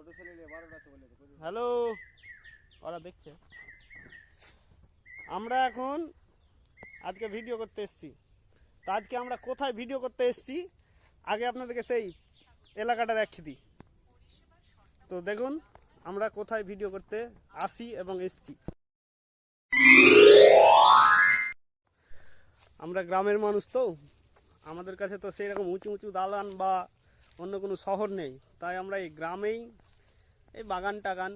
ছোট ছেলে বারোটা কই- হ্যালো। ওরা দেখছে। আমরা এখন আজকে ভিডিও করতে এসেছি। তো আজকে আমরা কোথায় ভিডিও করতে এসেছি? আগে আপনাদেরকে সেই এলাকাটা দেখিয়ে দিই। তো দেখুন, আমরা কোথায় ভিডিও করতে আসি এবং এসছি। আমরা গ্রামের মানুষ তো। আমাদের কাছে তো সেই রকম উঁচু উঁচু দালান বা অন্য কোনো শহর নেই। তাই আমরা এই গ্রামেই এই বাগান টাগান,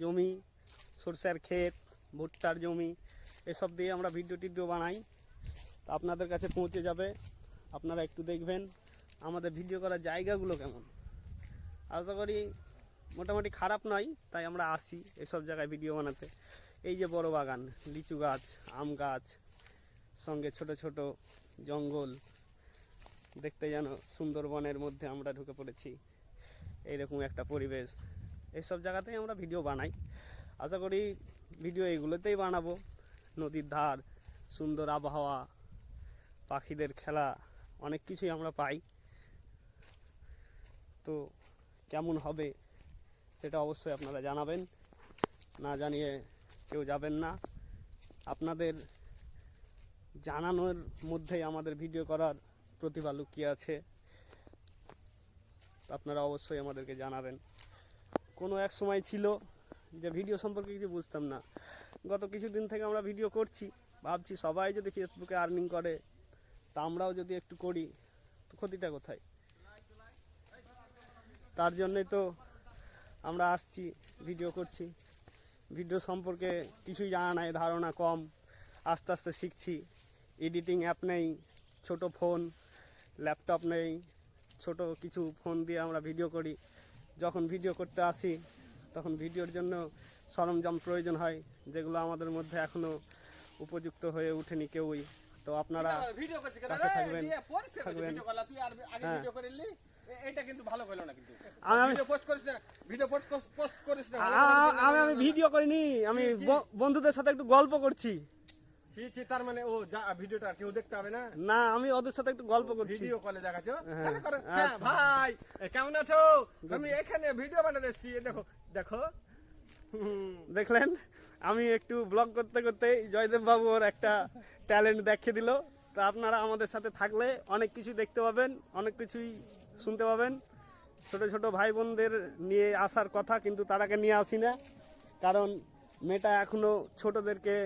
জমি, সরষের ক্ষেত, ভুট্টার জমি, এসব দিয়ে আমরা ভিডিও টিডিও বানাই। তা আপনাদের কাছে পৌঁছে যাবে। আপনারা একটু দেখবেন আমাদের ভিডিও করার জায়গাগুলো কেমন। আশা করি মোটামুটি খারাপ নয়, তাই আমরা আসি এসব জায়গায় ভিডিও বানাতে। এই যে বড় বাগান, লিচু গাছ, আম গাছ, সঙ্গে ছোট ছোট জঙ্গল, দেখতে যেন সুন্দরবনের মধ্যে আমরা ঢুকে পড়েছি। এইরকম একটা পরিবেশ। এইসব জায়গাতেই আমরা ভিডিও বানাই। আশা করি ভিডিও এইগুলোতেই বানাবো। নদীর ধার, সুন্দর আবহাওয়া, পাখিদের খেলা, অনেক কিছুই আমরা পাই। তো কেমন হবে সেটা অবশ্যই আপনারা জানাবেন। না জানিয়ে কেউ যাবেন না। আপনাদের জানানোর মধ্যেই আমাদের ভিডিও করার প্রতিভা লুকিয়ে আছে। আপনারা অবশ্যই আমাদেরকে জানাবেন। কোনো এক সময় ছিল যে ভিডিও সম্পর্কে কিছু বুঝতাম না। গত কিছুদিন থেকে আমরা ভিডিও করছি। ভাবছি সবাই যদি ফেসবুকে আর্নিং করে, তা আমরাও যদি একটু করি, তো ক্ষতিটা কোথায়? তার জন্যই তো আমরা আসছি, ভিডিও করছি। ভিডিও সম্পর্কে কিছুই জানা নাই, ধারণা কম। আস্তে আস্তে শিখছি। এডিটিং অ্যাপ নেই, ছোট ফোন ল্যাপটপ নেই। ছোট কিছু ফোন দিয়ে আমরা ভিডিও করি। যখন ভিডিও করতে আসি তখন ভিডিওর জন্য সরঞ্জাম প্রয়োজন হয় যেগুলো আমাদের মধ্যে এখনও উপযুক্ত হয়ে ওঠেনি কেউই। তো আপনারা কাছে থাকবেন, থাকবেন। হ্যাঁ। আমি- ভিডিও করিনি আমি বন্ধুদের সাথে একটু গল্প করছি। ছি, ছি, তার মানে ও যা ভিডিওটা কেউ দেখতে হবে না? না আমি ওদের সাথে একটু গল্প করছি। ভিডিও কলে দেখাচ্ছ? হ্যাঁ, তাহলে করো। আচ্ছা। হ্যাঁ, ভাই কেমন আছো? আমি এখানে ভিডিও বানাতে এসেছি। দেখো দেখো। দেখলেন আমি একটু ব্লগ করতে করতে জয়দেব বাবু ওর একটা ট্যালেন্ট দেখিয়ে দিল। তা আপনারা আমাদের সাথে থাকলে অনেক কিছু দেখতে পাবেন অনেক কিছুই শুনতে পাবেন। ছোট ছোট ভাই বোনদের নিয়ে আসার কথা কিন্তু তারাকে নিয়ে আসি না। কারণ মেয়েটা এখনও ছোটদেরকে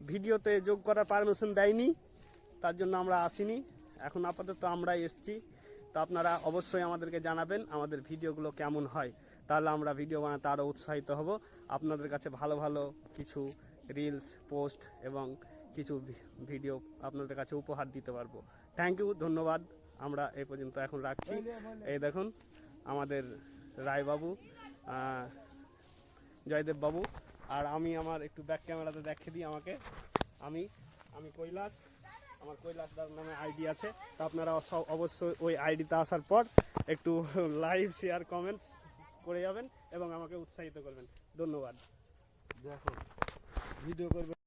ভিডিওতে যোগ করার পারমিশন দেয়নি, তার জন্য আমরা আসিনি। এখন আপাতত আমরাই এসছি। তো আপনারা অবশ্যই আমাদেরকে জানাবেন আমাদের ভিডিওগুলো কেমন হয়। তাহলে আমরা ভিডিও বানাতে আরও উৎসাহিত হব। আপনাদের কাছে ভালো ভালো কিছু রিলস পোস্ট এবং কিছু ভিডিও আপনাদের কাছে উপহার দিতে পারব। থ্যাংক ইউ ধন্যবাদ। আমরা এ পর্যন্ত এখন রাখছি। এই দেখুন, আমাদের রায়বাবু জয়দেব বাবু আর আমি আমার একটু ব্যাক ক্যামেরাতে দেখে দিই আমাকে। আমি আমি কৈলাস। আমার কৈলাস দার নামে আইডি আছে। তো আপনারা অবশ্যই ওই আইডিতে আসার পর একটু লাইভ শেয়ার কমেন্টস করে যাবেন এবং আমাকে উৎসাহিত করবেন। ধন্যবাদ। দেখো ভিডিও করবে